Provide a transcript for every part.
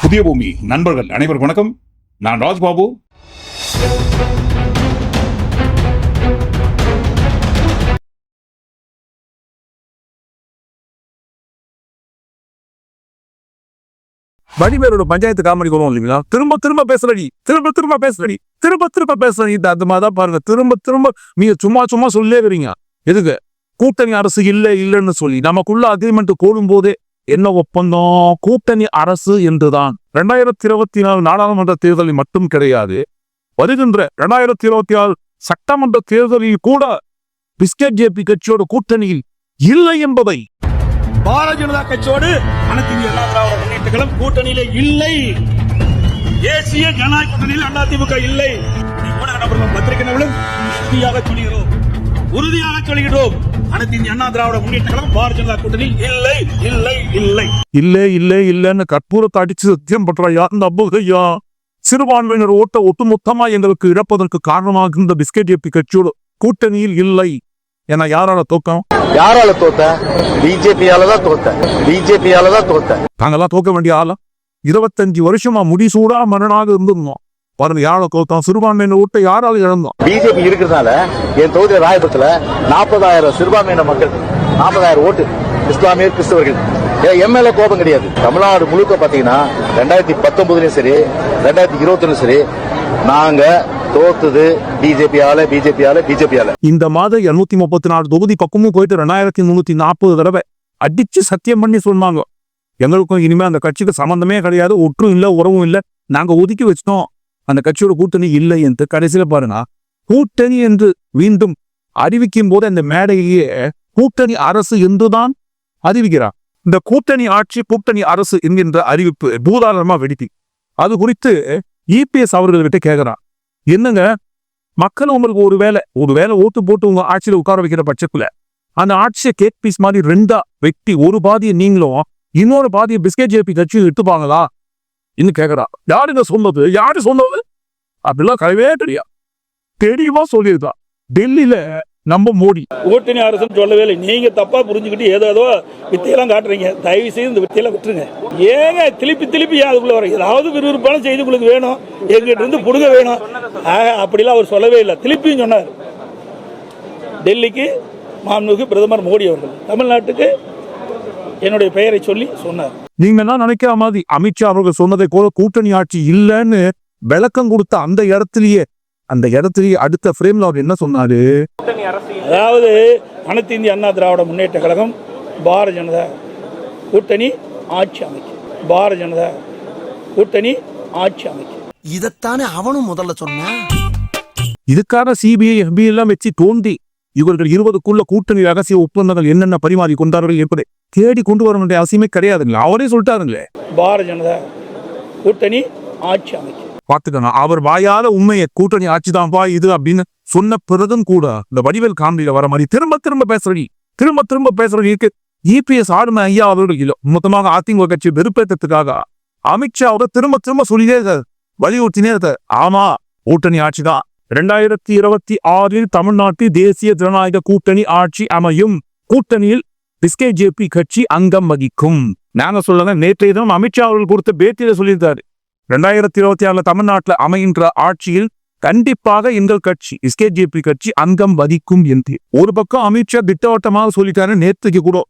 புதிய பூமி. நண்பர்கள் அனைவருக்கும் வணக்கம். நான் ராஜ்பாபு. வடிவேலோட பஞ்சாயத்து காமெடி வரும் இல்லைங்களா? திரும்ப திரும்ப பேசுறடி. திரும்ப திரும்ப பேசுறடி. திரும்ப திரும்ப பேசுறடி. இந்த அந்த மாதிரி தான் பாருங்க. திரும்ப திரும்ப நீங்க சும்மா சும்மா சொல்லே வரீங்க எதுக்கு? கூட்டணி அரசு இல்ல இல்லைன்னு சொல்லி. நமக்குள்ள அக்ரிமெண்ட் கூடும் போதே என்ன ஒப்பந்தம்? கூட்டணி அரசு என்றுதான். ரெண்டாயிரத்தி இருபத்தி நாலு நாடாளுமன்ற தேர்தலில் மட்டும் கிடையாது. வருகின்ற ரெண்டாயிரத்தி இருபத்தி ஆறு சட்டமன்ற தேர்தலில் கூட பிஸ்கட் ஜேபி கட்சியோட கூட்டணியில் இல்லை என்பதை பாரதிய ஜனதா கட்சியோடு அனைத்து இந்திய அண்ணா திராவிட கூட்டணியில இல்லை. தேசிய ஜனநாயக கூட்டணியில் அதிமுக இல்லை. பத்திரிகை சொல்கிறோம் உறுதியாக சொல்கிறோம் அனைத்து இந்திய அண்ணா திராவிட முன்னேற்ற கழகம் பாரதிய ஜனதா கூட்டணியில் இல்லை இல்லை இல்லை. இல்லே இல்லே இல்லைன்னு கற்பூரத்தை அடிச்சு சத்தியம் பண்றாயா நம்புகையா? சிறுபான்மையினர் ஓட்ட ஒட்டுமொத்தமா எங்களுக்கு இழப்பதற்கு காரணமாக இந்த பிஸ்கெட் ஏபி கட்சியோட கூட்டணியில் இல்லை. என யாரால தோக்கம்? யாரால தோத்த? பிஜேபியால தான் தோத்த. பிஜேபியால தான் தோத்த. நாங்கெல்லாம் தோக்க வேண்டிய ஆளா? இருபத்தஞ்சு வருஷமா முடிசூடா மன்னனாக இருந்திருந்தோம். யாரால தோத்தோம் சிறுபான்மையினர் ஓட்ட யாரால இழந்தோம்? பிஜேபி இருக்கிறதுனால என் தொகுதி ராயபுரத்துல நாற்பதாயிரம் சிறுபான்மையின மக்கள் நாற்பதாயிரம் ஓட்டு இஸ்லாமியர் கிறிஸ்தவர்கள். எம்எல்ஏ கோபம் கிடையாது? தமிழ்நாடு முழுக்க பாத்தீங்கன்னா ரெண்டாயிரத்தி பத்தொன்பதுலயும் சரி ரெண்டாயிரத்தி இருபத்தி சரி நாங்க தோத்தது பிஜேபியால பிஜேபியால பிஜேபியால இந்த மாதம் இருநூத்தி முப்பத்தி நாலு தொகுதி பக்கமும் போயிட்டு ரெண்டாயிரத்தி முன்னூத்தி நாற்பது தடவை அடிச்சு சத்தியம் பண்ணி சொன்னாங்க எங்களுக்கும் இனிமே அந்த கட்சிக்கு சம்பந்தமே கிடையாது ஒற்றும் இல்ல உறவும் இல்ல நாங்க ஒதுக்கி வச்சிட்டோம். அந்த கட்சியோட கூட்டணி இல்லை என்று கடைசியில் பாருங்க. கூட்டணி என்று மீண்டும் அறிவிக்கும் போது அந்த மேடையே கூட்டணி அரசு என்றுதான் அறிவிக்கிறார். இந்த கூட்டணி ஆட்சி கூட்டணி அரசு என்கின்ற அறிவிப்பு பூதாரணமா வெடித்தி அது குறித்து இபிஎஸ் அவர்கள்கிட்ட கேக்குறான். என்னங்க? மக்கள் உங்களுக்கு ஒரு வேலை ஒரு வேலை ஓட்டு போட்டு உங்க ஆட்சியில உட்கார வைக்கிற பட்சத்துல அந்த ஆட்சியை கேக் பீஸ் மாதிரி ரெண்டா வெட்டி ஒரு பாதியை நீங்களும் இன்னொரு பாதியை பிஸ்கெட் ஜேபி கட்சியும் எடுத்துப்பாங்களா? இன்னும் யார் இந்த சொன்னது யாரு சொன்னது அப்படிலாம் கிடையவே தெரியா தெளிவா சொல்லியிருக்கா டெல்லியில நம்ம மோடி கூட்டணி அரசுன்னு சொல்லவே இல்லை நீங்க தப்பா புரிஞ்சுக்கிட்டு ஏதோ ஏதோ வித்தையெல்லாம் காட்டுறீங்க தயவு செய்து இந்த வித்தையெல்லாம் விட்டுருங்க ஏங்க திருப்பி திருப்பி அதுக்குள்ள வர ஏதாவது விறுவிறுப்பான செய்தி உங்களுக்கு வேணும் எங்கிட்ட இருந்து புடுங்க வேணும் ஆக, அப்படிலாம் அவர் சொல்லவே இல்லை திருப்பியும் சொன்னார் டெல்லிக்கு மாண்புமிகு பிரதமர் மோடி அவர்கள் தமிழ்நாட்டுக்கு என்னுடைய பெயரை சொல்லி சொன்னார் நீங்க என்ன நினைக்கிற மாதிரி அமித்ஷா அவர்கள் சொன்னதை போல கூட்டணி ஆட்சி இல்லைன்னு விளக்கம் கொடுத்த அந்த இடத்துலயே அந்த இடத்துலயே அடுத்த ஃப்ரேம்ல அவர் என்ன சொன்னாரு? அதாவது அனைத்து இந்திய அண்ணா திராவிட முன்னேற்ற கழகம் பாரதிய ஜனதா கூட்டணி ஆட்சி அமைக்கும். பாரதிய ஜனதா கூட்டணி ஆட்சி அமைக்கும். இதத்தானே அவனும் முதல்ல சொன்னான் இதுக்காக சிபிஐ எஃபி எல்லாம் வச்சு தோண்டி இவர்கள் இருபதுக்குள்ள கூட்டணி ரகசிய ஒப்பந்தங்கள் என்னென்ன பரிமாறி கொண்டார்கள் எப்படி தேடி கொண்டு வர வேண்டிய அவசியமே கிடையாதுங்களே. அவரே சொல்லிட்டாருங்களே. பாரதிய ஜனதா கூட்டணி ஆட்சி அமைக்கும். பாத்துக்கணும் அவர் வாயால உண்மையை கூட்டணி ஆட்சிதான்ப்பா இது அப்படின்னு சொன்ன பிறகும் கூட இந்த வடிவேல் காமெடியில வர மாதிரி திரும்ப திரும்ப பேசுறடி. திரும்ப திரும்ப பேசுறடி இருக்கு. இபிஎஸ் ஆளுமை ஐயா அவர்கள் இல்ல மொத்தமாக அதிமுக கட்சி வெறுப்பேற்றத்துக்காக அமித்ஷா அவரை திரும்ப திரும்ப சொல்லிட்டே இருக்காரு. வலியுறுத்தினே இருக்காரு. ஆமா கூட்டணி ஆட்சிதான். இரண்டாயிரத்தி இருபத்தி ஆறில் தமிழ்நாட்டில் தேசிய ஜனநாயக கூட்டணி ஆட்சி அமையும். கூட்டணியில் பிஸ்கே ஜேபி கட்சி அங்கம் வகிக்கும். நாங்க சொல்லல நேற்றைய தினம் அமித்ஷா அவர்கள் கொடுத்த பேட்டியில சொல்லியிருந்தாரு ரெண்டாயிரத்தி இருபத்தி ஆறுல தமிழ்நாட்டில் அமைகின்ற ஆட்சியில் கண்டிப்பாக எங்கள் கட்சி எஸ்கேஜேபி கட்சி அங்கம் வகிக்கும் என்று. ஒரு பக்கம் அமித்ஷா திட்டவட்டமாக சொல்லிட்டாரு நேற்றுக்கு கூட.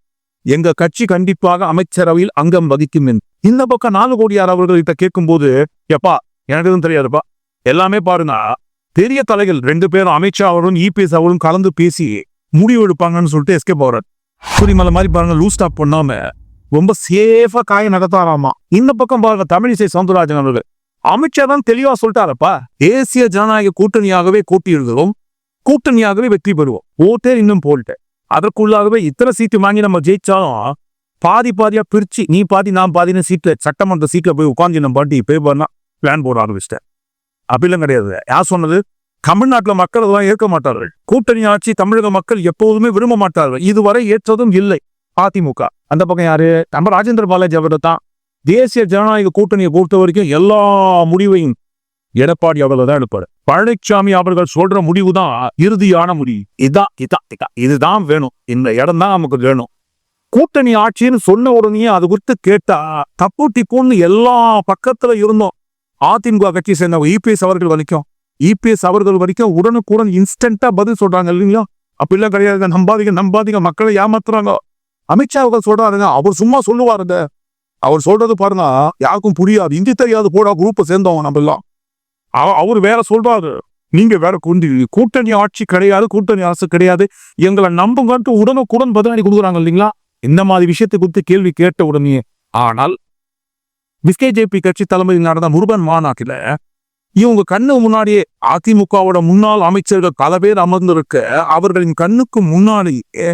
எங்க கட்சி கண்டிப்பாக அமைச்சரவையில் அங்கம் வகிக்கும் என்று. இந்த பக்கம் நாலு கோடியார் அவர்கள்கிட்ட கேட்கும்போது எப்பா எனக்கு எதுவும் தெரியாதுப்பா. எல்லாமே பாருங்க. பெரிய தலைகள் ரெண்டு பேரும் அமித்ஷா அவரும் இபிஎஸ் அவரும் கலந்து பேசி முடிவு எடுப்பாங்கன்னு சொல்லிட்டு எஸ்கே போறார். புரிமலை மாதிரி பாருங்க லூஸ் ஸ்டாப் பண்ணாம ரொம்ப சேஃபா காய நடத்தாராமா இந்த பக்கம் பாருங்க தமிழிசை சவுந்தரராஜன் அவர்கள். அமித்ஷா தான் தெளிவா சொல்லிட்டாரப்பா. தேசிய ஜனநாயக கூட்டணியாகவே கூட்டியிருக்கிறோம். கூட்டணியாகவே வெற்றி பெறுவோம். ஓட்டே இன்னும் போல்ட்டு. அதற்குள்ளாகவே இத்தனை சீட்டு வாங்கி நம்ம ஜெயிச்சாலும் பாதி பாதியா பிரிச்சு நீ பாதி நான் பாதின்னு சீட்ல சட்டமன்ற சீட்ல போய் உட்காந்து நம்ம பாட்டி பேப்பர்னா பிளான் போட ஆரம்பிச்சிட்டேன். அப்படிலாம் கிடையாது. யார் சொன்னது? தமிழ்நாட்டுல மக்கள் அதெல்லாம் ஏற்க மாட்டார்கள். கூட்டணி ஆட்சி தமிழக மக்கள் எப்போதுமே விரும்ப மாட்டார்கள். இதுவரை ஏற்றதும் இல்லை. அதிமுக. அந்த பக்கம் யாரு? நம்ம ராஜேந்திர பாலாஜி அவரை தான். தேசிய ஜனநாயக கூட்டணியை பொறுத்த வரைக்கும் எல்லா முடிவையும் எடப்பாடி அவர்கள் தான் எடுப்பாரு. பழனிசாமி அவர்கள் சொல்ற முடிவு தான் இறுதியான முடிவு. இதான் இதான் இதான். இதுதான் வேணும். இந்த இடம் தான் நமக்கு வேணும். கூட்டணி ஆட்சின்னு சொன்ன உடனே அது குறித்து கேட்டா தப்பு டிப்புன்னு எல்லா பக்கத்துல இருந்தோம். அதிமுக கட்சி சேர்ந்தவங்க இபிஎஸ் அவர்கள் வலிக்கும் இபிஎஸ் அவர்கள் வரைக்கும் உடனுக்குடன் இன்ஸ்டண்டா பதில் சொல்றாங்க இல்லைங்களா? அப்படிலாம் கிடையாதுங்க. நம்பாதீங்க நம்பாதீங்க. மக்களை ஏமாத்துறாங்க. அமித்ஷா அவர்கள் சொல்றாருங்க. அவர் சும்மா சொல்லுவாருங்க. அவர் சொல்றது பாருங்க. யாருக்கும் புரியாது. இந்தி தெரியாது. போடா குரூப்பை சேர்ந்தவங்க நம்ம எல்லாம் அவ- அவர் வேற சொல்றாரு நீங்க வேற குந்தி கூட்டணி ஆட்சி கிடையாது கூட்டணி அரசு கிடையாது. எங்களை நம்புங்கன்ட்டு உடனுக்குடன் பதிலடி கொடுக்குறாங்க இல்லைங்களா? இந்த மாதிரி விஷயத்தை குறித்து கேள்வி கேட்ட உடனே ஆனால் விஸ்கே ஜேபி கட்சி தலைமையில் நடந்த முருகன் மாநாட்டில் இவங்க கண்ணு முன்னாடியே அதிமுகவோட முன்னாள் அமைச்சர்கள் பல பேர் அமர்ந்திருக்க அவர்களின் கண்ணுக்கு முன்னாடியே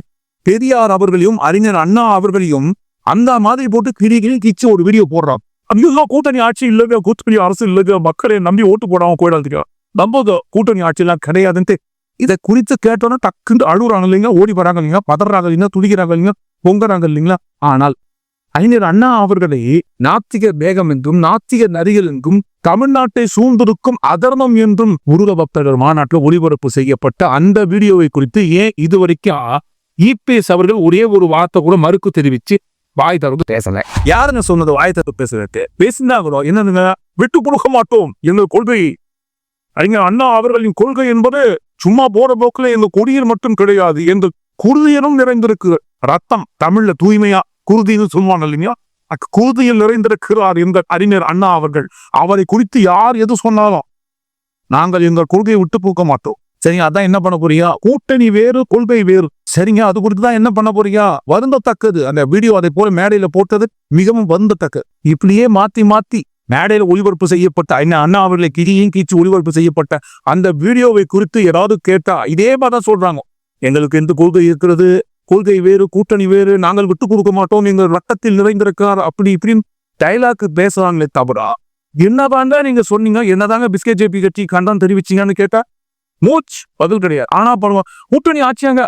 பெரியார் அவர்களையும் அறிஞர் அண்ணா அவர்களையும் அந்த மாதிரி போட்டு கிரி கிளி கிச்சு ஒரு வீடியோ போடுறான். ஐயோ கூட்டணி ஆட்சி இல்லைங்க கூட்டணி அரசு இல்லைங்க மக்களை நம்பி ஓட்டு போடாம போயிடாதீங்க. நம்பது கூட்டணி ஆட்சியெல்லாம் கிடையாதுன்ட்டு இதை குறித்து கேட்டோன்னா டக்குன்னு அழுகுறாங்க இல்லைங்க ஓடி வராங்க இல்லைங்க பதறாங்க இல்லைங்க துடிக்கிறாங்க இல்லைங்க பொங்குறாங்க இல்லைங்களா? ஆனால் அறிஞர் அண்ணா அவர்களை நாத்திக வேகம் என்றும் நாத்திக நரிகள் என்றும் தமிழ்நாட்டை சூழ்ந்திருக்கும் அதர்மம் என்றும் முருக பக்தர்கள் மாநாட்டில் ஒளிபரப்பு செய்யப்பட்ட அந்த வீடியோவை குறித்து ஏன் இதுவரைக்கும் இபிஎஸ் அவர்கள் ஒரே ஒரு வார்த்தை கூட மறுக்கு தெரிவிச்சு வாய் திறந்து பேசல. யாருங்க சொன்னது வாய் திறந்து பேசுறதுக்கு? பேசினாங்களோ என்னதுங்க விட்டு கொடுக்க மாட்டோம் எங்கள் கொள்கை. அறிஞர் அண்ணா அவர்களின் கொள்கை என்பது சும்மா போற போக்குல எங்க கொடியில் மட்டும் கிடையாது என்று குருதியனும் நிறைந்திருக்கு ரத்தம் தமிழ்ல தூய்மையா குருதின்னு சொல்லுவாங்க இல்லைங்களா? அக் நிறைந்திருக்கிறார் எங்கள் அறிஞர் அண்ணா அவர்கள். அவரை குறித்து யார் எது சொன்னாலும் நாங்கள் எங்கள் கொள்கையை விட்டு போக்க மாட்டோம். சரிங்க அதான் என்ன பண்ண போறியா? கூட்டணி வேறு கொள்கை வேறு. சரிங்க அது குறித்து தான் என்ன பண்ண போறியா? வருந்தத்தக்கது. அந்த வீடியோ அதை போல மேடையில போட்டது மிகவும் வருந்தத்தக்கது இப்படியே மாத்தி மாத்தி மேடையில் ஒளிபரப்பு செய்யப்பட்ட என்ன அண்ணா அவர்களை கிரியும் கீச்சு ஒளிபரப்பு செய்யப்பட்ட அந்த வீடியோவை குறித்து ஏதாவது கேட்டா இதே மாதிரி தான் சொல்றாங்க. எங்களுக்கு எந்த கொள்கை இருக்கிறது? கொள்கை வேறு கூட்டணி வேறு நாங்கள் விட்டு கொடுக்க மாட்டோம் எங்கள் ரத்தத்தில் நிறைந்திருக்கார் அப்படி இப்படின்னு டைலாக் பேசுறாங்களே தவிர என்னதாங்க நீங்க சொன்னீங்க? என்னதாங்க பிஸ்கெட் ஜேபி கட்சி கண்டம் தெரிவிச்சீங்கன்னு கேட்டா மூச் பதில் கிடையாது. ஆனா பாருங்க கூட்டணி ஆட்சியாங்க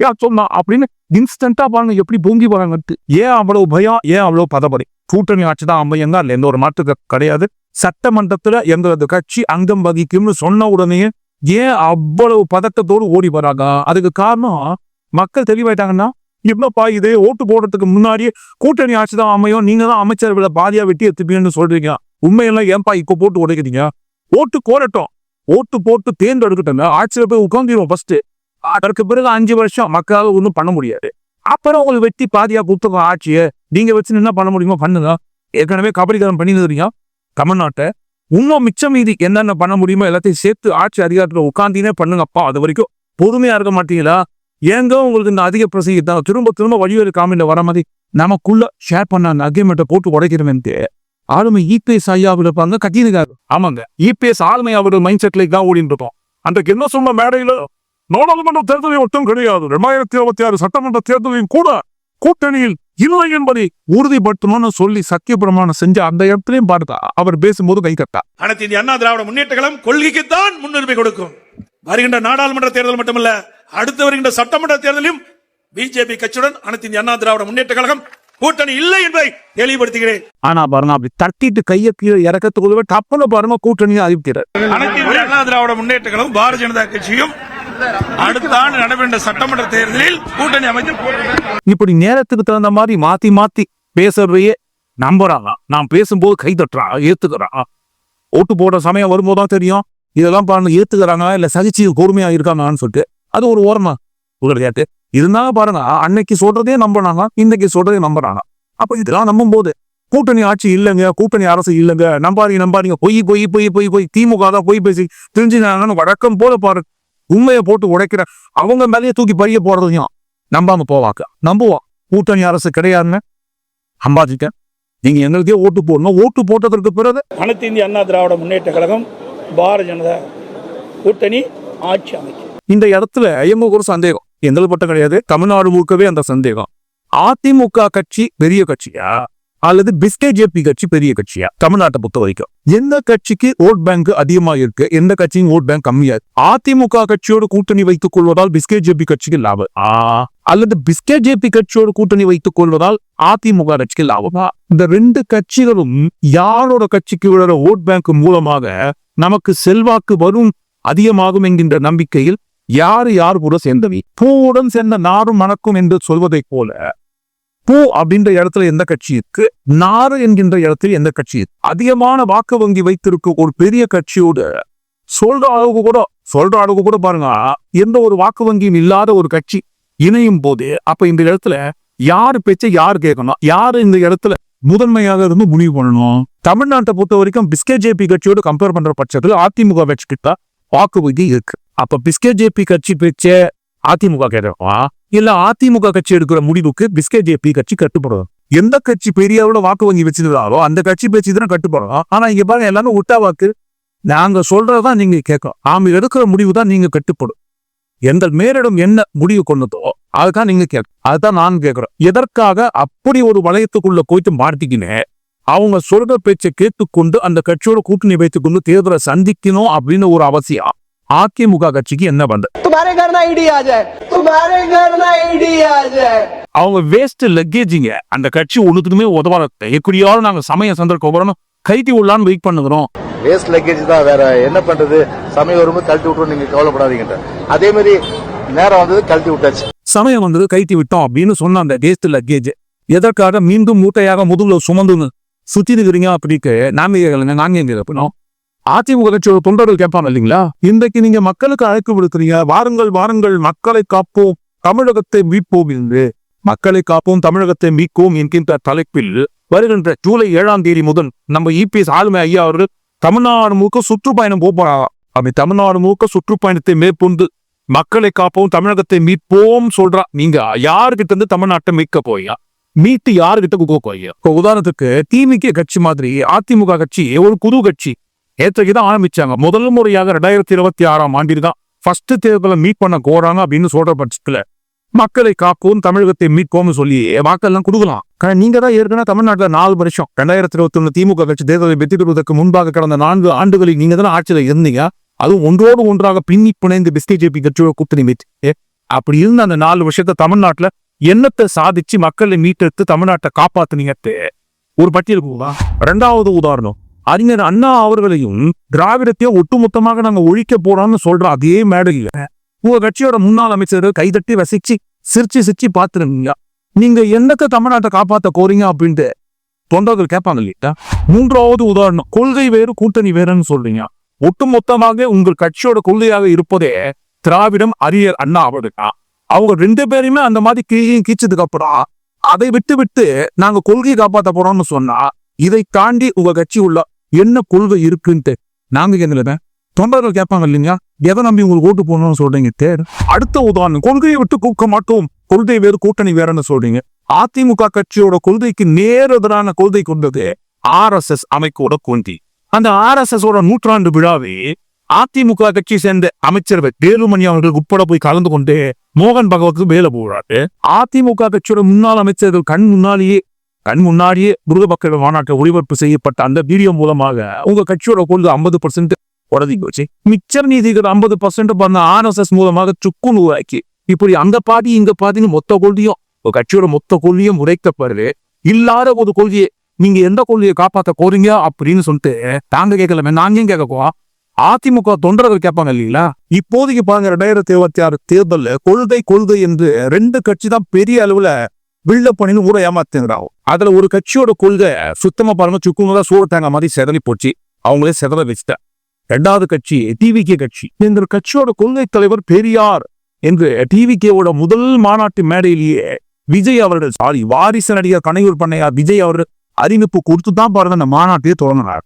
ஏன் சொன்னா அப்படின்னு இன்ஸ்டன்டா பாருங்க எப்படி பொங்கி போறாங்கன்ட்டு ஏன் அவ்வளவு பயம் ஏன் அவ்வளவு பதபடி? கூட்டணி ஆட்சி தான் அமையங்க அதுல எந்த ஒரு மாற்று கிடையாது. சட்டமன்றத்துல எங்களது கட்சி அங்கம் வகிக்கும்னு சொன்ன உடனே ஏன் அவ்வளவு பதட்டத்தோடு ஓடி வராங்க? அதுக்கு காரணம் மக்கள் தெளிவாயிட்டாங்கன்னா என்னப்பா இதே? ஓட்டு போடுறதுக்கு முன்னாடியே கூட்டணி ஆட்சி தான் அமையும். நீங்க தான் அமைச்சர்களை பாதியா வெட்டி எடுத்துப்பீங்கன்னு சொல்றீங்க. உண்மையெல்லாம் ஏன்பா இப்ப போட்டு உடைக்கிறீங்க? ஓட்டு கோரட்டும் ஓட்டு போட்டு தேர்ந்தெடுக்கட்டும். ஆட்சியில போய் உட்காந்துருவோம் ஃபர்ஸ்ட் அதற்கு பிறகு அஞ்சு வருஷம் மக்களால ஒன்றும் பண்ண முடியாது. அப்புறம் உங்களுக்கு வெட்டி பாதியா கொடுத்துக்கோ ஆட்சியை. நீங்க வச்சு என்ன பண்ண முடியுமோ பண்ணுங்க. ஏற்கனவே கபடிக்காரன் பண்ணிருந்தீங்க தமிழ்நாட்டை. இன்னும் மிச்சம் மீதி என்னென்ன பண்ண முடியுமோ எல்லாத்தையும் சேர்த்து ஆட்சி அதிகாரத்துல உட்காந்தினே பண்ணுங்கப்பா. அது வரைக்கும் பொறுமையா இருக்க மாட்டீங்களா? ஏங்க உங்களுக்கு இந்த அதிக பிரசங்கித்தான் திரும்ப திரும்ப வழிவேறு காமெண்ட்ல வர மாதிரி நமக்குள்ள ஷேர் பண்ண அந்த அக்ரிமெண்ட்டை போட்டு உடைக்கிறவன்ட்டு ஆளுமை இபிஎஸ் ஐயாவில் இருப்பாங்க கட்டியிருக்காரு ஆமாங்க. இபிஎஸ் ஆளுமை அவரோட மைண்ட் செட்ல தான் ஓடிட்டு இருக்கோம் அந்த என்ன சொன்ன மேடையில? நாடாளுமன்ற தேர்தலை மட்டும் கிடையாது. ரெண்டாயிரத்தி இருபத்தி ஆறு சட்டமன்ற தேர்தலையும் கூட கூட்டணியில் இல்லை என்பதை உறுதிப்படுத்தணும்னு சொல்லி சத்திய பிரமாணம் செஞ்ச அந்த இடத்துலயும் பார்த்தா அவர் பேசும்போது கை கட்டா. அனைத்து இந்திய அண்ணா திராவிட முன்னேற்றங்களும் கொள்கைக்கு கொள்கைக்குத்தான் முன்னுரிமை கொடுக்கும். வருகின்ற நாடாளுமன்ற தேர்தல் மட்டுமல்ல அடுத்து வருகின்ற சட்டமன்ற தேர்தலிலும் பிஜேபி கட்சியுடன் அனைத்து இந்திய அண்ணா திராவிட முன்னேற்ற கழகம் கூட்டணி இல்லை என்பதை தெளிவுபடுத்துகிறேன். ஆனா பாருங்க அப்படி தட்டிட்டு கையை கீழே இறக்கத்துக்குள்ளவே டப்புன்னு பாருங்க கூட்டணியை அறிவிக்கிறார் அனைத்து இந்திய அண்ணா திராவிட முன்னேற்ற கழகம் பாரதிய ஜனதா கட்சியும் அடுத்த ஆண்டு நடைபெற்ற சட்டமன்ற தேர்தலில் கூட்டணி அமைத்து இப்படி நேரத்துக்கு தகுந்த மாதிரி மாத்தி மாத்தி பேசுறதையே நம்புறாங்க நான் பேசும்போது கை தட்டுறான் ஏத்துக்கிறான் ஓட்டு போடுற சமயம் வரும்போதுதான் தெரியும் இதெல்லாம் பாருங்க ஏத்துக்கிறாங்களா இல்ல சகிச்சு பொறுமையா இருக்காங்கன்னு சொல்லிட்டு. அது ஒரு ஓரமா. ஒரு விளையாட்டு இருந்தாலும் பாருங்க அன்னைக்கு சொல்றதே நம்பினாங்க இன்னைக்கு சொல்றதே நம்புறாங்க. அப்ப இதெல்லாம் நம்பும் போது கூட்டணி ஆட்சி இல்லைங்க கூட்டணி அரசு இல்லைங்க நம்பாருங்க நம்பாருங்க பொய் பொய் பொய் பொய் பொய் திமுக தான் பொய் பேசி தெரிஞ்சுனாங்கன்னு வழக்கம் போல பாரு உண்மையை போட்டு உடைக்கிற அவங்க மேலேயே தூக்கி பறிய போடுறதையும் நம்பாம போவாக்க நம்புவோம். கூட்டணி அரசு கிடையாதுன்னு அம்பாஜிக்க நீங்க எங்களுக்கே ஓட்டு போடணும். ஓட்டு போட்டதற்கு பிறகு அனைத்து இந்திய அண்ணா திராவிட முன்னேற்ற கழகம் பாரதிய ஜனதா கூட்டணி ஆட்சி அமைக்கும். இந்த இடத்துல எங்களுக்கு ஒரு சந்தேகம். எங்களுக்கு மட்டும் கிடையாது? தமிழ்நாடு முழுக்கவே அந்த சந்தேகம். அதிமுக கட்சி பெரிய கட்சியா? அல்லது பிஸ்கெட் ஜேபி கட்சி பெரிய கட்சியா? தமிழ்நாட்டை பொறுத்த வரைக்கும். எந்த கட்சிக்கு ஓட் பேங்க் அதிகமா இருக்கு? எந்த கட்சியும் ஓட் பேங்க் கம்மியா இருக்கு அதிமுக கட்சியோட கூட்டணி வைத்துக் கொள்வதால் பிஸ்கெட் ஜேபி கட்சிக்கு லாபம் ஆ? அல்லது பிஸ்கெட் ஜேபி கட்சியோட கூட்டணி வைத்துக் கொள்வதால் அதிமுக கட்சிக்கு லாபமா இந்த ரெண்டு கட்சிகளும் யாரோட கட்சிக்கு விழுற ஓட் பேங்க் மூலமாக நமக்கு செல்வாக்கு வரும் அதிகமாகும் என்கின்ற நம்பிக்கையில் யாரு யார் கூட சேர்ந்தவி? பூவுடன் சேர்ந்த நாரும் மணக்கும் என்று சொல்வதைப் போல பூ அப்படின்ற இடத்துல எந்த கட்சி இருக்கு? நாறு என்கின்ற இடத்தில் எந்த கட்சி இருக்கு? அதிகமான வாக்கு வங்கி வைத்திருக்க ஒரு பெரிய கட்சியோட சொல்ற அளவுக்கு கூட சொல்ற அளவுக்கு கூட பாருங்க எந்த ஒரு வாக்கு வங்கியும் இல்லாத ஒரு கட்சி இணையும் போது அப்ப இந்த இடத்துல யாரு பேச்சை யார் கேட்கணும்? யாரு இந்த இடத்துல முதன்மையாக இருந்து முடிவு பண்ணணும்? தமிழ்நாட்டை பொறுத்த வரைக்கும் பிஸ்கே ஜேபி கட்சியோட கம்பேர் பண்ற பட்சத்தில் அதிமுக வச்சுக்கிட்டா வாக்கு வங்கி இருக்கு. அப்ப பிஸ்கே ஜேபி கட்சி பேச்சே அதிமுக கேட்கவா இல்ல அதிமுக கட்சி எடுக்கிற முடிவுக்கு பிஸ்கே ஜேபி கட்சி கட்டுப்படும். எந்த கட்சி பெரிய அளவுல வாக்கு வங்கி வச்சிருந்தாலும் அந்த கட்சி பேச்சு தான் கட்டுப்படும். ஆனா இங்க பாருங்க எல்லாமே விட்டா வாக்கு. நாங்க சொல்றதான் நீங்க கேட்கணும். நாம எடுக்கிற முடிவு தான் நீங்க கட்டுப்படும். எங்கள் மேலிடம் என்ன முடிவு கொண்டதோ அதுதான் நீங்க கேட்க அதுதான் நான் கேட்கிறேன். எதற்காக அப்படி ஒரு வளையத்துக்குள்ள போயிட்டு மாட்டிக்கினே அவங்க சொல்ற பேச்சை கேட்டுக்கொண்டு அந்த கட்சியோட கூட்டணி வைத்துக்கொண்டு தேர்தலை சந்திக்கணும் அப்படின்னு ஒரு அவசியம். அதிமுக கட்சிக்கு என்ன பந்து அவங்க வேஸ்ட் லக்கேஜிங்க அந்த கட்சி ஒண்ணுத்துக்குமே உதவாத எப்படியாவது நாங்க சமய சந்தர்ப்பம் கைதி உள்ளான்னு வெயிட் பண்ணுகிறோம். வேஸ்ட் லக்கேஜ் தான் வேற என்ன பண்றது? சமயம் வரும்போது கழட்டி விட்டுரும் நீங்க கவலைப்படாதீங்க அதே மாதிரி நேரம் வந்தது கழட்டி விட்டாச்சு. சமயம் வந்தது கைத்தி விட்டோம் அப்படின்னு சொன்ன அந்த வேஸ்ட் லக்கேஜ் எதற்காக மீண்டும் மூட்டையாக முதுகுல சுமந்துன்னு சுத்தி இருக்கிறீங்க அப்படிக்கு நாம நாங்க எங்க இருக்கணும் அதிமுக கட்சியோட தொண்டர்கள் கேட்பாங்க இல்லைங்களா? இன்றைக்கு நீங்க மக்களுக்கு அழைப்பு விடுக்கிறீங்க. வாருங்கள் வாருங்கள் மக்களை காப்போம். தமிழகத்தை மீட்போம் என்று. மக்களை காப்போம் தமிழகத்தை மீட்போம் என்கின்ற தலைப்பில் வருகின்ற ஜூலை ஏழாம் தேதி முதல் நம்ம இபிஎஸ் ஆளுமை ஐயா அவர்கள் தமிழ்நாடு முழுக்க சுற்றுப்பயணம் போறாங்க அப்படி தமிழ்நாடு முழுக்க சுற்றுப்பயணத்தை மேற்கொண்டு மக்களை காப்போம் தமிழகத்தை மீட்போம் சொல்றா. நீங்க யாருகிட்ட இருந்து தமிழ்நாட்டை மீட்க போயா மீட்டு யாருகிட்ட குக்க போயா இப்போ உதாரணத்துக்கு திமுக கட்சி மாதிரி அதிமுக கட்சி ஒரு புது கட்சி. நேற்றைக்கு தான் ஆரம்பிச்சாங்க. முதல் முறையாக ரெண்டாயிரத்தி இருபத்தி ஆறாம் ஆண்டில் தான் ஃபர்ஸ்ட் தேர்தலை மீட் பண்ண போறாங்க அப்படின்னு சொல்ற பட்சத்துல மக்களை காக்கும் தமிழகத்தை மீட்போம்னு சொல்லி வாக்கெல்லாம் கொடுக்கலாம். ஆனா நீங்க தான் ஏற்கனவே தமிழ்நாட்டில் நாலு வருஷம் ரெண்டாயிரத்தி இருபத்தி ஒண்ணு திமுக கட்சி தேர்தலை வெற்றி பெறுவதற்கு முன்பாக கடந்த நான்கு ஆண்டுகளில் நீங்க தான் ஆட்சியில இருந்தீங்க. அதுவும் ஒன்றோடு ஒன்றாக பின்னி பிணைந்து பிஸ்கேஜேபி கட்சியோட கூட்டணி மீட்டு அப்படி இருந்த அந்த நாலு வருஷத்தை தமிழ்நாட்டுல என்னத்தை சாதிச்சு மக்களை மீட்டெடுத்து தமிழ்நாட்டை காப்பாத்துனீங்கட்டு ஒரு பட்டியல் போவா ரெண்டாவது உதாரணம். அறிஞர் அண்ணா அவர்களையும் திராவிடத்தையும் ஒட்டுமொத்தமாக நாங்க ஒழிக்க போறோம்னு சொல்ற அதே மேடையில உங்க கட்சியோட முன்னாள் அமைச்சர் கைதட்டி வசிச்சு சிரிச்சு சிரிச்சு பாத்துருந்தீங்க நீங்க எந்தக்க தமிழ்நாட்டை காப்பாத்த போறீங்க அப்படின்ட்டு தொண்டர்கள் கேட்பாங்க இல்லையா? மூன்றாவது உதாரணம் கொள்கை வேறு கூட்டணி வேறுன்னு சொல்றீங்க. ஒட்டுமொத்தமாக உங்கள் கட்சியோட கொள்கையாக இருப்பதே திராவிடம் அரியர் அண்ணா அவர்கள் அவங்க ரெண்டு பேரையுமே அந்த மாதிரி கீழே கீச்சதுக்கு அப்புறம் அதை விட்டு விட்டு நாங்க கொள்கையை காப்பாத்த போறோம்னு சொன்னா இதை தாண்டி உங்க கட்சி உள்ள என்ன கொள்கை இருக்குன்ட்டு? நாங்க என்ன தொண்டர்கள் கேட்பாங்க இல்லைங்க எதை நம்பி உங்களுக்கு ஓட்டு போடணும்னு சொல்றீங்க? தேர். அடுத்த உதாரணம் கொள்கையை விட்டு கூக்க மாட்டோம். கொள்கை வேறு கூட்டணி வேறன்னு சொல்றீங்க. அதிமுக கட்சியோட கொள்கைக்கு நேர் எதிரான கொள்கை கொண்டது ஆர் எஸ் எஸ் அமைக்கோட கொண்டி அந்த ஆர் எஸ் எஸ் ஓட நூற்றாண்டு விழாவே அதிமுக கட்சி சேர்ந்த அமைச்சர் வேலுமணி அவர்கள் உட்பட போய் கலந்து கொண்டு மோகன் பகவத்துக்கு வேலை போடுறாரு. அதிமுக கட்சியோட முன்னாள் அமைச்சர்கள் கண் முன்னாலேயே கண் முன்னாடியே துருத பக்க மாநாட்டில் ஒளிபரப்பு செய்யப்பட்ட அந்த வீடியோ மூலமாக உங்க கட்சியோட கொள்கை ஐம்பது பர்சன்ட் உடதிக்கு வச்சு மிச்சர் நீதிகள் ஐம்பது பர்சன்ட் பண்ண ஆர்எஸ்எஸ் மூலமாக சுக்குன்னு உருவாக்கி இப்படி அந்த பாதி இங்க பாதின்னு மொத்த கொள்கையும் உங்க கட்சியோட மொத்த கொள்கையும் உரைக்கப்படுது இல்லாத ஒரு கொள்கையை நீங்க எந்த கொள்கையை காப்பாத்த போறீங்க அப்படின்னு சொல்லிட்டு நாங்க கேட்கலாமே. நாங்க ஏன் அதிமுக தொண்டர்கள் கேட்பாங்க இல்லைங்களா? இப்போதைக்கு பாருங்க ரெண்டாயிரத்தி இருபத்தி ஆறு தேர்தல் கொள்கை கொள்கை என்று ரெண்டு கட்சி தான் பெரிய அளவுல பில்டப் பண்ணி ஊரை ஏமாத்துங்கிறாங்க அதுல ஒரு கட்சியோட கொள்கை சுத்தமா பாருங்க சுக்குங்களா சூடு தேங்க மாதிரி செதறி போச்சு. அவங்களே செதற வச்சுட்டேன். ரெண்டாவது கட்சி டிவிகே கட்சி. இந்த கட்சியோட கொள்கை தலைவர் பெரியார் என்று டிவிகேவோட முதல் மாநாட்டு மேடையிலேயே விஜய் அவர்கள் சாரி வாரிசு நடிகர் கனையூர் பண்ணையார் விஜய் அவர்கள் அறிவிப்பு கொடுத்து தான் பாருங்க அந்த மாநாட்டையே தொடங்கினார்.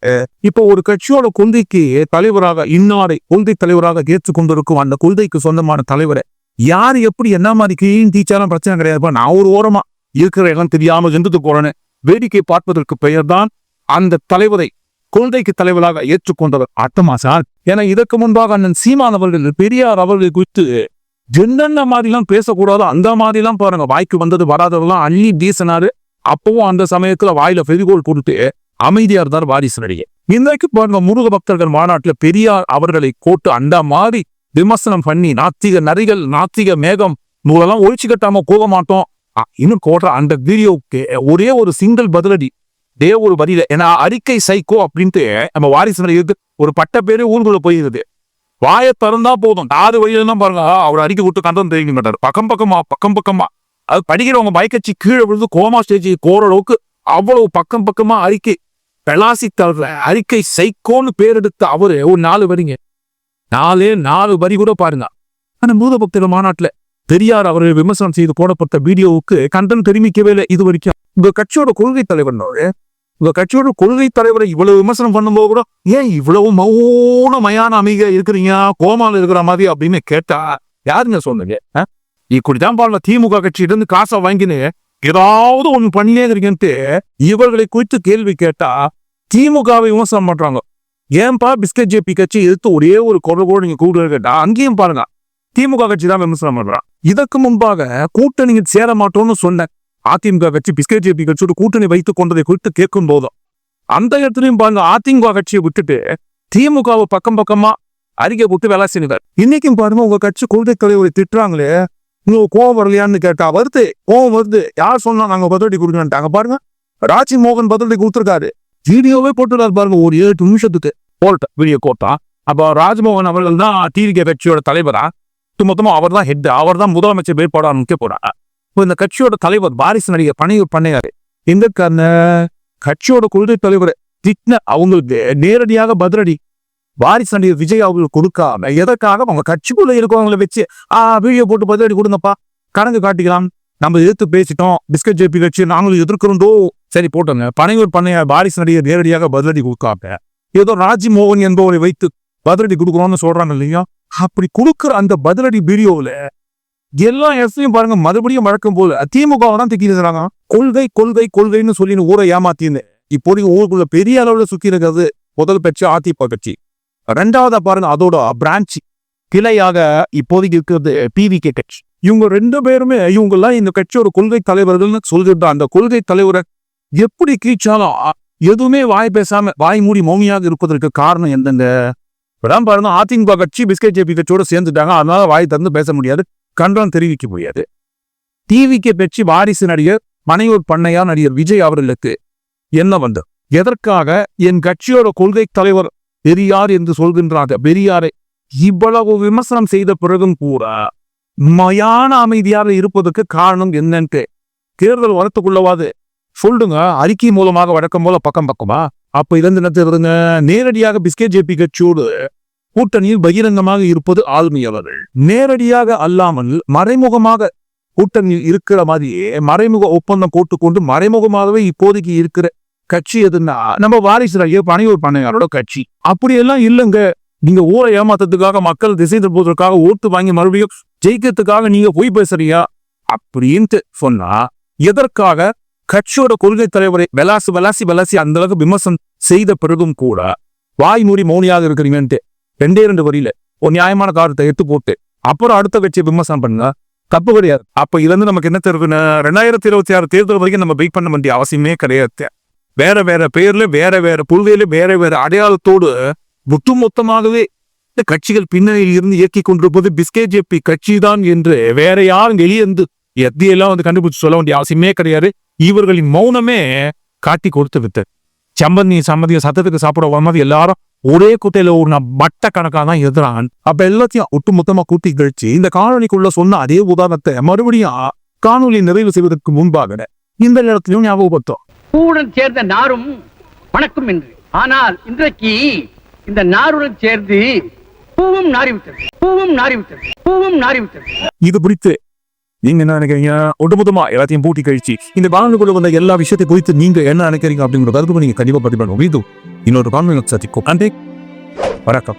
இப்போ ஒரு கட்சியோட கொள்கைக்கு தலைவராக இன்னாரை கொள்கை தலைவராக ஏற்றுக்கொண்டிருக்கும் அந்த கொள்கைக்கு சொந்தமான தலைவரை யார் எப்படி என்ன மாதிரி கிளீன் டீச்சர்லாம் பிரச்சனை கிடையாது நான் ஒரு ஓரமா இருக்கிற இடம் தெரியாம இருந்துட்டு போறேன்னு வேடிக்கை பார்ப்பதற்கு பெயர்தான் அந்த தலைவரை கொள்கைக்கு தலைவராக ஏற்றுக்கொண்டவர் அர்த்தமா சார். என இதற்கு முன்பாக அண்ணன் சீமான் அவர்கள் பெரியார் அவர்கள் குறித்து என்னென்ன மாதிரிலாம் பேசக்கூடாதோ அந்த மாதிரிலாம் பாருங்க. வாய்க்கு வந்தது வராதவெல்லாம் அள்ளி வீசினாரு. அப்பவும் அந்த சமயத்துல வாயில ஃபெரிகோல் கொடுத்து அமைதியா இருந்தார் வாரிசு நடிகை. இன்றைக்கு பாருங்க முருக பக்தர்கள் மாநாட்டுல பெரியார் அவர்களை கோட்டு அந்த மாதிரி விமர்சனம் பண்ணி நாத்திக நரிகள் நாத்திக மேகம் நூலெல்லாம் ஒழிச்சு கட்டாம போக மாட்டோம். இன்னும் கோடுற அந்த வீடியோவுக்கு ஒரே ஒரு சிங்கிள் பதிலடி. டே ஒரு வரியில ஏன்னா அறிக்கை சைக்கோ அப்படின்ட்டு நம்ம வாரிசு இருக்கு. ஒரு பட்ட பேரு ஊருக்குள்ள போயிருது. வாயை திறந்தா போதும். காது வழியிலாம் பாருங்க அவர் அறிக்கை விட்டு கந்தம் தெரிவிக்க மாட்டாரு பக்கம் பக்கமா பக்கம் பக்கமா. அது படிக்கிறவங்க பயக்கச்சி கீழே விழுந்து கோமா ஸ்டேஜ் கோர அளவுக்கு அவ்வளவு பக்கம் பக்கமா அறிக்கை பெலாசி தள்ளுற அறிக்கை சைக்கோன்னு பேர் எடுத்த அவரு ஒரு நாலு வரிங்க. நாலே நாலு வரி கூட பாருங்க. ஆனா மூத பக்தர்கள் மாநாட்டுல பெரியார் அவர்கள் விமர்சனம் செய்து போடப்பட்ட வீடியோவுக்கு கண்டனம் தெரிவிக்கவே இல்லை. இது வரைக்கும் உங்க கட்சியோட கொள்கை தலைவர் உங்க கட்சியோட கொள்கை தலைவரை இவ்வளவு விமர்சனம் பண்ணும்போது கூட ஏன் இவ்வளவு மௌனமயான அமைக இருக்கிறீங்க? கோமால இருக்கிற மாதிரி அப்படின்னு கேட்டா யாருங்க சொன்னீங்க? ஆ? இப்படிதான் பாருங்க திமுக கட்சியில இருந்து காசை வாங்கினு ஏதாவது ஒண்ணு பண்ணியே இருக்கீங்கன்ட்டு இவர்களை குறித்து கேள்வி கேட்டா திமுகவை விமர்சனம் பண்றாங்க. ஏன்பா பிஸ்கட் ஜேபி கட்சி எதிர்த்து ஒரே ஒரு குரல் கூட நீங்க கூப்பிட்டு கேட்டா அங்கேயும் பாருங்க திமுக கட்சி தான் விமர்சனம் பண்றான். இதற்கு முன்பாக கூட்டணியில் சேர மாட்டோம்னு சொன்ன அதிமுக கட்சி பிஸ்கட் ஜேபி கட்சியோட கூட்டணி வைத்துக் கொண்டதை குறித்து கேட்கும் போதும். அந்த இடத்துலயும் பாருங்க அதிமுக கட்சியை விட்டுட்டு திமுகவை பக்கம் பக்கமா அறிக்கை போட்டு வேலை செய்யுறார் இன்னைக்கும் பாருங்க உங்க கட்சி கொள்கை தலைவரை திட்டுறாங்களே உங்களுக்கு கோவம் வரலையான்னு கேட்டா வருது கோவம் வருது. யார் சொன்னா நாங்க பதிலடி கொடுக்கணும்ட்டாங்க பாருங்க. ராஜி மோகன் பதிலடி கொடுத்துருக்காரு. வீடியோவே போட்டுறாரு பாருங்க ஒரு ஏழு நிமிஷத்துக்கு. போல்ட்ட வீடியோ கோட்டா அப்போ ராஜ்மோகன் அவர்கள் தான் டிவிகே கட்சியோட தலைவரா? ஒட்டு அவர் தான் ஹெட் அவர் தான் முதலமைச்சர் வேட்பாளர் முக்கிய போறாங்க இப்போ இந்த கட்சியோட தலைவர் பாரிசு நடிகர் பணியூர் பண்ணையாரு. இந்த கட்சியோட கொள்கை தலைவர் திட்ன அவங்களுக்கு நேரடியாக பதிலடி. வாரிசு நடிகர் விஜய் அவங்களுக்கு கொடுக்காம எதற்காக அவங்க கட்சிக்குள்ள இருக்கவங்கள வச்சு ஆ வீடியோ போட்டு பதிலடி கொடுங்கப்பா. கணக்கு காட்டிக்கலாம். நம்ம எதிர்த்து பேசிட்டோம். பிஸ்கட் ஜேபி கட்சி நாங்களும் எதிர்க்கிறோண்டோ சரி போட்டோங்க. பனையூர் பண்ணைய பாரிசு நடிகர் நேரடியாக பதிலடி கொடுக்காம ஏதோ ராஜ்மோகன் என்பவரை வைத்து பதிலடி கொடுக்குறோம்னு சொல்றாங்க இல்லையா? அப்படி கொடுக்குற அந்த பதிலடி வீடியோவில் எல்லா இடத்துலையும் பாருங்க மறுபடியும் வழக்கம் போல திமுக தான் திக்கி இருக்கிறாங்க. கொள்கை கொள்கை கொள்கைன்னு சொல்லி ஊரை ஏமாத்தின்னு. இப்போதைக்கு ஊருக்குள்ள பெரிய அளவுல சுத்தி இருக்கிறது முதல் பெற்ற அதிமுக கட்சி. ரெண்டாவதா பாருங்க அதோட பிரான்ச் கிளையாக இப்போதைக்கு இருக்கிறது பிவிகே கட்சி. இவங்க ரெண்டு பேருமே இவங்கெல்லாம் இந்த கட்சியோட கொள்கை தலைவர்கள்னு சொல்லிட்டு அந்த கொள்கை தலைவரை எப்படி கீழ்ச்சாலும் எதுவுமே வாய் பேசாம வாய் மூடி மௌனியாக இருப்பதற்கு காரணம் எந்தெந்த இப்பதான் பாருங்க அதிமுக கட்சி பிஸ்கட் ஜேபி கட்சியோட சேர்ந்துட்டாங்க. அதனால வாய் திறந்து பேச முடியாது. கண்டனம் தெரிவிக்க முடியாது. டிவிக்கு பெற்று வாரிசு நடிகர் மனையூர் பண்ணையா நடிகர் விஜய் அவர்களுக்கு என்ன வந்து எதற்காக என் கட்சியோட கொள்கை தலைவர் பெரியார் என்று சொல்கின்றாங்க பெரியாரை இவ்வளவு விமர்சனம் செய்த பிறகும் கூட மயான அமைதியாக இருப்பதற்கு காரணம் என்னன்ட்டு தேர்தல் வரத்துக்குள்ளவாது. சொல்லுங்க அறிக்கை மூலமாக வழக்கம் போல பக்கம் பக்கமா? அப்ப இருந்து என்ன தெரியுதுங்க நேரடியாக பிஸ்கெட் ஜேபி கட்சியோடு கூட்டணியில் பகிரங்கமாக இருப்பது ஆளுமையாளர்கள் நேரடியாக அல்லாமல் மறைமுகமாக கூட்டணியில் இருக்கிற மாதிரியே மறைமுக ஒப்பந்தம் போட்டுக்கொண்டு மறைமுகமாகவே இப்போதைக்கு இருக்கிற கட்சி எதுன்னா நம்ம வாரிசு ஐயோ பனையூர் பண்ணையாரோட கட்சி. அப்படியெல்லாம் இல்லைங்க. நீங்க ஊரை ஏமாத்ததுக்காக மக்கள் திசை திருப்புவதற்காக ஓட்டு வாங்கி மறுபடியும் ஜெயிக்கிறதுக்காக நீங்க பொய் பேசுறியா அப்படின்ட்டு சொன்னா எதற்காக கட்சியோட கொள்கை தலைவரை விளாசி விளாசி வெலாசி அந்த அளவுக்கு விமர்சனம் செய்த பிறகும் கூட வாய் மூடி மௌனியாக இருக்கிறீங்கன்ட்டு ரெண்டே ரெண்டு வரியில ஒரு நியாயமான காரணத்தை எடுத்து போட்டு அப்புறம் அடுத்த கட்சியை விமர்சனம் பண்ணுங்க. தப்பு கிடையாது. அப்ப இதுல இருந்து நமக்கு என்ன தெரியுதுன்னா ரெண்டாயிரத்தி இருபத்தி ஆறு தேர்தல் வரைக்கும் நம்ம வெயிட் பண்ண வேண்டிய அவசியமே கிடையாது. வேற வேற பேர்ல வேற வேற புல்வேல வேற வேற அடையாளத்தோடு ஒட்டு மொத்தமாகவே இந்த கட்சிகள் பின்னணியில் இருந்து இயக்கி கொண்டிருப்பது பிஸ்கே ஜேபி கட்சி தான் என்று வேற யாரும் வெளியே இருந்து எத்தையெல்லாம் வந்து கண்டுபிடிச்சு சொல்ல வேண்டிய அவசியமே கிடையாது. இவர்களின் மௌனமே காட்டி கொடுத்து வித்து சம்பந்தி சம்மதிய சத்தத்துக்கு சாப்பிட வர மாதிரி எல்லாரும் ஒரே குட்டையில ஒரு மட்ட கணக்கா தான் எதிரான் அப்ப எல்லாத்தையும் ஒட்டு மொத்தமா கூட்டி கழிச்சு இந்த காணொலிக்குள்ள சொன்ன அதே உதாரணத்தை மறுபடியும் காணொலி நிறைவு செய்வதற்கு முன்பாக இந்த நேரத்திலும் ஞாபகப்படுத்தோம் பூவுடன் சேர்ந்த நாரும் வணக்கம் என்று. ஆனால் இன்றைக்கு இந்த நாருடன் சேர்ந்து பூவும் நாறிவிட்டது. பூவும் நாறிவிட்டது. பூவும் நாறிவிட்டது. இது குறித்து நீங்க என்ன நினைக்கிறீங்க? ஒட்டுமொத்தமா எல்லாத்தையும் பூட்டி கழிச்சு இந்த காணொலிக்குள்ள வந்த எல்லா விஷயத்தை குறித்து நீங்க என்ன நினைக்கிறீங்க அப்படிங்கிற கருத்து நீங்க கண்டிப்பா பதிவு பண்ணுவோம் இது இன்னொரு காணொலி சந்திக்கும் நன்றி. வணக்கம்.